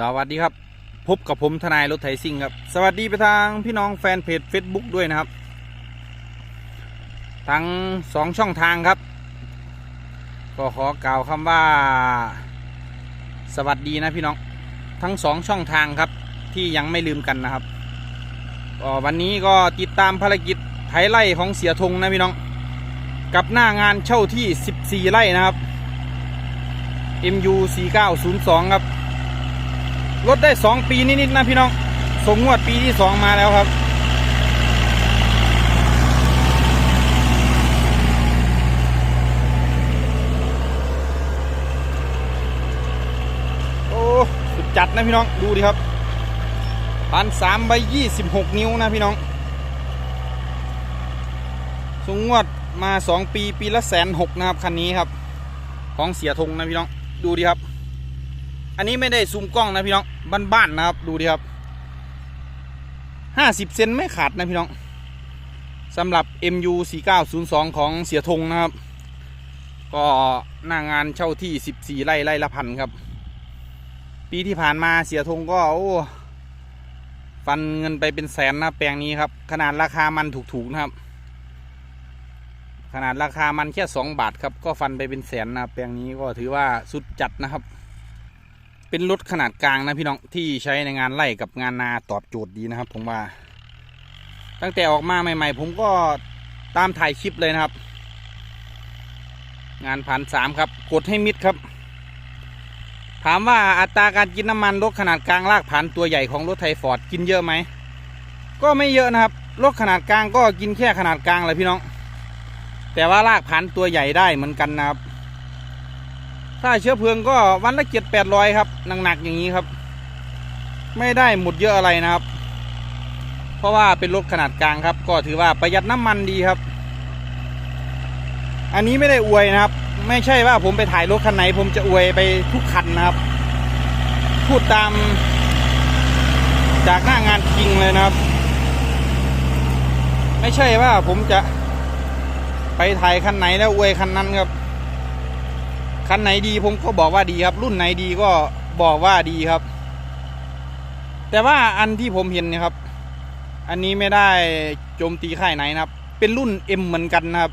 สวัสดีครับ พบกับผมทนายรถไถซิ่งครับ สวัสดีไปทางพี่น้องแฟนเพจ Facebook ด้วยนะครับ ทั้งสองช่องทางครับ ก็ขอกล่าวคำว่า สวัสดีนะพี่น้องทั้งสองช่องทางครับที่ยังไม่ลืมกันนะครับก็วันนี้ก็ติดตามภารกิจไถไร่ของเสียธงนะพี่น้อง กับหน้างานเช่าที่ 14 ไร่นะครับ MU 4902 ครับ รถได้2ปีนิดๆนะพี่น้องส่งงวดปีที่2มาแล้วครับ โอ้สุดจัดนะพี่น้องดูดิครับพันสามใบยี่สิบหกนิ้วนะพี่น้องส่งงวดมา2ปีปีละแสนหกนะครับคันนี้ครับ ของเสียธงนะพี่น้องดูดิครับ อันนี้ไม่ได้ซูมกล้องนะพี่น้องบ้านๆนะครับ ดูดิครับห้าสิบเซนไม่ขาดนะพี่น้องสำหรับ MU 4902 ของเสียธงนะครับ ก็หน้างานเช่าที่ 14 ไร่ไร่ละพันครับ ปีที่ผ่านมาเสียธงก็โอ้ฟันเงินไปเป็นแสนนะแปลงนี้ครับ ขนาดราคามันถูกๆนะครับ ขนาดราคามันแค่ 2 บาทครับ ก็ฟันไปเป็นแสนนะแปลงนี้ก็ถือว่าสุดจัดนะครับ เป็นรถขนาดกลางนะพี่น้องที่ใช้ในงานไล่กับงานนาตอบโจทย์ดีนะครับ ผมว่า ตั้งแต่ออกมาใหม่ ๆ ผมก็ตามถ่ายคลิปเลยนะครับ งานผ่านสามครับ กดให้มิดครับ ถามว่าอัตราการกินน้ำมันรถขนาดกลางลากผ่านตัวใหญ่ของรถไทยฟอร์ดกินเยอะไหมก็ไม่เยอะนะครับรถขนาดกลางก็กินแค่ขนาดกลางเลยพี่น้อง แต่ว่าลากผ่านตัวใหญ่ได้เหมือนกันนะครับ ถ้าเชื้อเพลิงก็วันละเจ็ดแปดร้อยครับหนักๆอย่างนี้ครับ ไม่ได้หมดเยอะอะไรนะครับ เพราะว่าเป็นรถขนาดกลางครับ ก็ถือว่าประหยัดน้ำมันดีครับ อันนี้ไม่ได้อวยนะครับ ไม่ใช่ว่าผมไปถ่ายรถคันไหน ผมจะอวยไปทุกคันนะครับ พูดตามจากหน้างานจริงเลยนะครับ ไม่ใช่ว่าผมจะไปถ่ายคันไหนแล้วอวยคันนั้นครับ คันไหนดีผมก็บอกว่าดีครับ รุ่นไหนดีก็บอกว่าดีครับ แต่ว่าอันที่ผมเห็นเนะครับ อันนี้ไม่ได้โจมตีค่ายไหนนะครับ เป็นรุ่น M เหมือนกันนะครับ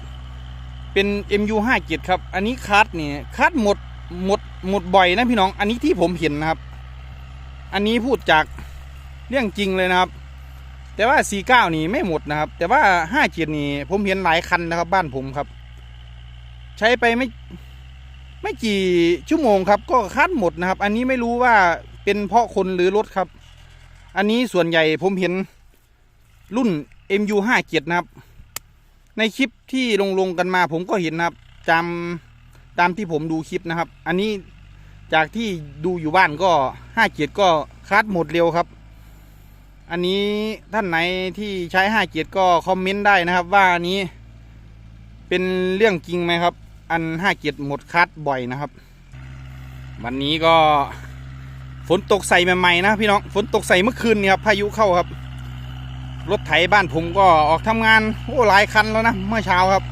เป็น MU57 ครับ อันนี้คัดนี่คัดหมดหมดหมดบ่อยนะพี่น้อง อันนี้ที่ผมเห็นนะครับ อันนี้พูดจากเรื่องจริงเลยนะครับ แต่ว่า 49 นี่ไม่หมดนะครับ แต่ว่า 57 นี่ผมเห็นหลายคันนะครับ บ้านผมครับ ใช้ไปไม่ ไม่กี่ชั่วโมงครับ ก็คัดหมดนะครับ อันนี้ไม่รู้ว่าเป็นเพราะคนหรือรถครับ อันนี้ส่วนใหญ่ผมเห็นรุ่น MU57 นะครับ ในคลิปที่ลงลงกันมา ผมก็เห็นนะครับตามตามที่ผมดูคลิปนะครับ อันนี้จากที่ดูอยู่บ้านก็ห้าเกียรก็คัดหมดเร็วครับ อันนี้ท่านไหนที่ใช้ห้าเกียรก็คอมเมนต์ได้นะครับ ว่าอันนี้เป็นเรื่องจริงไหมครับ อันห้าเกียรหมดคัดบ่อยนะครับ วันนี้ก็ฝนตกใส่ใหม่ๆนะพี่น้องฝนตกใส่เมื่อคืนนี่ครับพายุเข้าครับ รถไถบ้านผมก็ออกทำงานโอ้หลายคันแล้วนะเมื่อเช้าครับ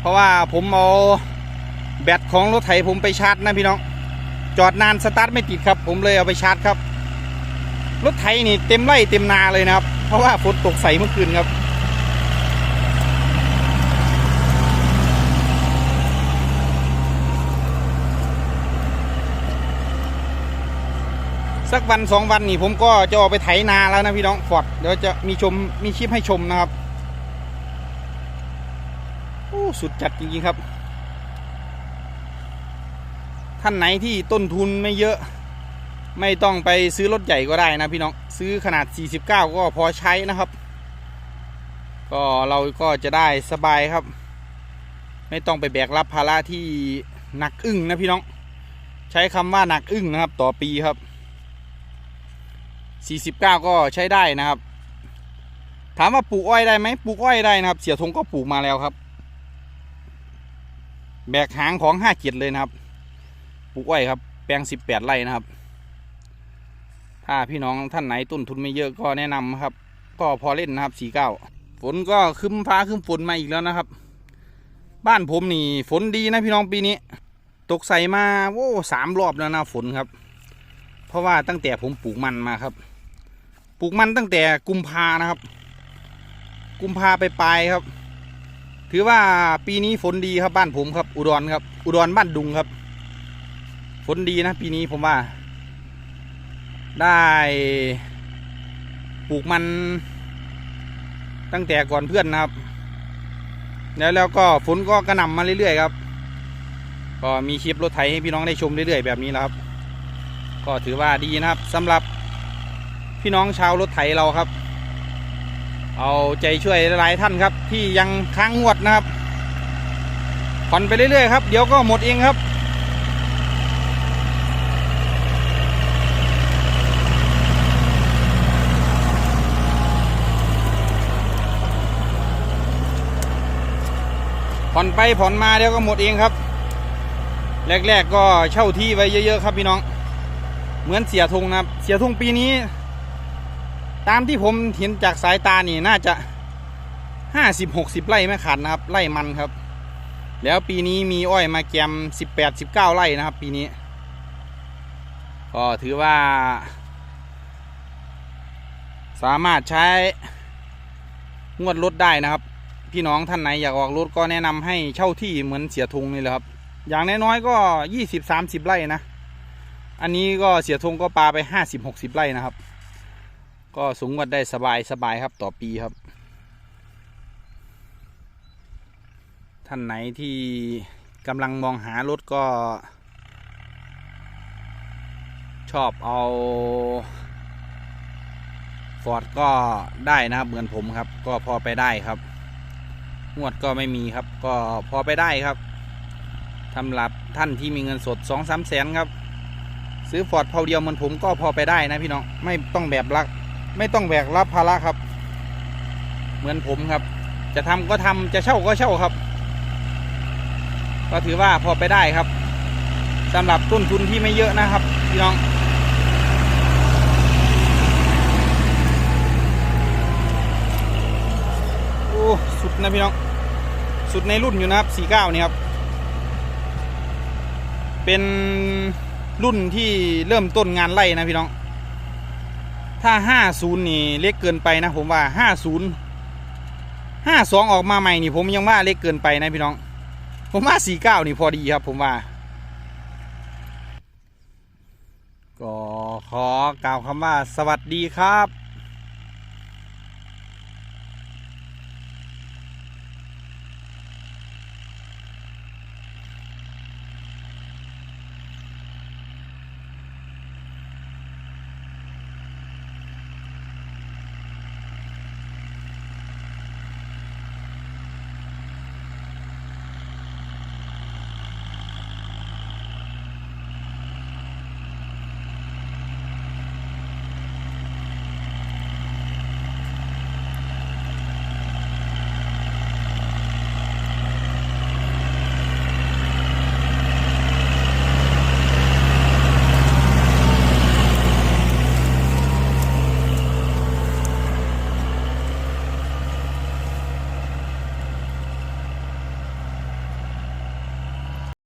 เพราะว่าผมเอาแบตของรถไถผมไปชาร์จนะพี่น้อง จอดนานสตาร์ทไม่ติดครับ ผมเลยเอาไปชาร์จครับ รถไถนี่เต็มไร่เต็มนาเลยนะครับ เพราะว่าฝนตกใส่เมื่อคืนครับ สักวันสองวันนี่ผมก็จะออกไปไถนาแล้วนะพี่น้องฟอร์ดเดี๋ยวจะมีชมมีคลิปให้ชมนะครับโอ้สุดจัดจริงๆครับ ท่านไหนที่ต้นทุนไม่เยอะ ไม่ต้องไปซื้อรถใหญ่ก็ได้นะพี่น้องซื้อขนาด 49 ก็พอใช้นะครับ ก็เราก็จะได้สบายครับ ไม่ต้องไปแบกรับภาระที่หนักอึ้งนะพี่น้อง ใช้คำว่าหนักอึ้งนะครับ ต่อปีครับ 49 ก็ใช้ได้นะครับ ถามว่าปลูกอ้อยได้ไหมปลูกอ้อยได้นะครับ เสียทงก็ปลูกมาแล้วครับ แบกหางของห้าเกียรเลยนะครับ ปลูกอ้อยครับ แปลง 18 ไร่นะครับ ถ้าพี่น้องท่านไหนต้นทุนไม่เยอะก็แนะนำครับ ก็พอเล่นนะครับ 49 ฝนก็คึมฟ้าคึมฝนมาอีกแล้วนะครับ บ้านผมนี่ฝนดีนะพี่น้องปีนี้ ตกใส่มาโอ้สามรอบแล้วนะฝนครับ เพราะว่าตั้งแต่ผมปลูกมันมาครับ ปลูกมันตั้งแต่กุมภานะครับ กุมภาไปปลายครับ ถือว่าปีนี้ฝนดีครับบ้านผมครับ อุดรครับ อุดรบ้านดุงครับ ฝนดีนะปีนี้ผมว่า ได้ปลูกมันตั้งแต่ก่อนเพื่อนนะครับ แล้วแล้วก็ฝนก็กระหน่ำมาเรื่อยๆครับ ก็มีคลิปรถไถให้พี่น้องได้ชมเรื่อยๆแบบนี้แล้วครับ ก็ถือว่าดีนะครับสำหรับ พี่น้องชาวรถไถเราครับ เอาใจช่วยหลายท่านครับ ที่ยังค้างงวดนะครับผ่อนไปเรื่อยๆครับ เดี๋ยวก็หมดเองครับผ่อนไปผ่อนมาเดี๋ยวก็หมดเองครับ แรก ๆ ก็เช่าที่ไว้เยอะ ๆ ครับพี่น้อง เหมือนเสียธงนะครับ เสียธงปีนี้ ตามที่ผมเห็นจากสายตานี่น่าจะห้าสิบหกสิบไร่ไม่ขาดนะครับ ไร่มันครับ แล้วปีนี้มีอ้อยมาแกมสิบแปดสิบเก้าไร่นะครับ ปีนี้ก็ถือว่า สามารถใช้งวดรถได้นะครับ พี่น้องท่านไหนอยากออกรถก็แนะนำให้เช่าที่เหมือนเสียธงนี่แหละครับ อย่างน้อยๆก็ยี่สิบสามสิบไร่นะ อันนี้ก็เสียธงก็ปลาไปห้าสิบหกสิบไร่นะครับ ก็สูงวัดได้สบายสบายครับต่อปีครับ ท่านไหนที่กำลังมองหารถก็ ชอบเอาฟอร์ดก็ได้นะครับ เหมือนผมครับ ก็พอไปได้ครับ งวดก็ไม่มีครับ ก็พอไปได้ครับสำหรับท่านที่มีเงินสดสองสามแสนครับ ซื้อฟอร์ดเผาเดียวเหมือนผมก็พอไปได้นะพี่น้อง ไม่ต้องแบบรัก ไม่ต้องแบกรับภาระครับ เหมือนผมครับ จะทำก็ทำจะเช่าก็เช่าครับ ก็ถือว่าพอไปได้ครับสำหรับต้นทุนที่ไม่เยอะนะครับพี่น้องโอ้สุดนะพี่น้อง สุดในรุ่นอยู่นะครับ49นี่ครับ เป็นรุ่นที่เริ่มต้นงานไล่นะพี่น้อง ถ้า50นี่เล็กเกินไปนะผมว่า50 52ออกมาใหม่นี่ผมยังว่าเล็กเกินไปนะพี่น้อง ผมว่า49นี่พอดีครับผมว่า ก็ขอกล่าวคำว่าสวัสดีครับ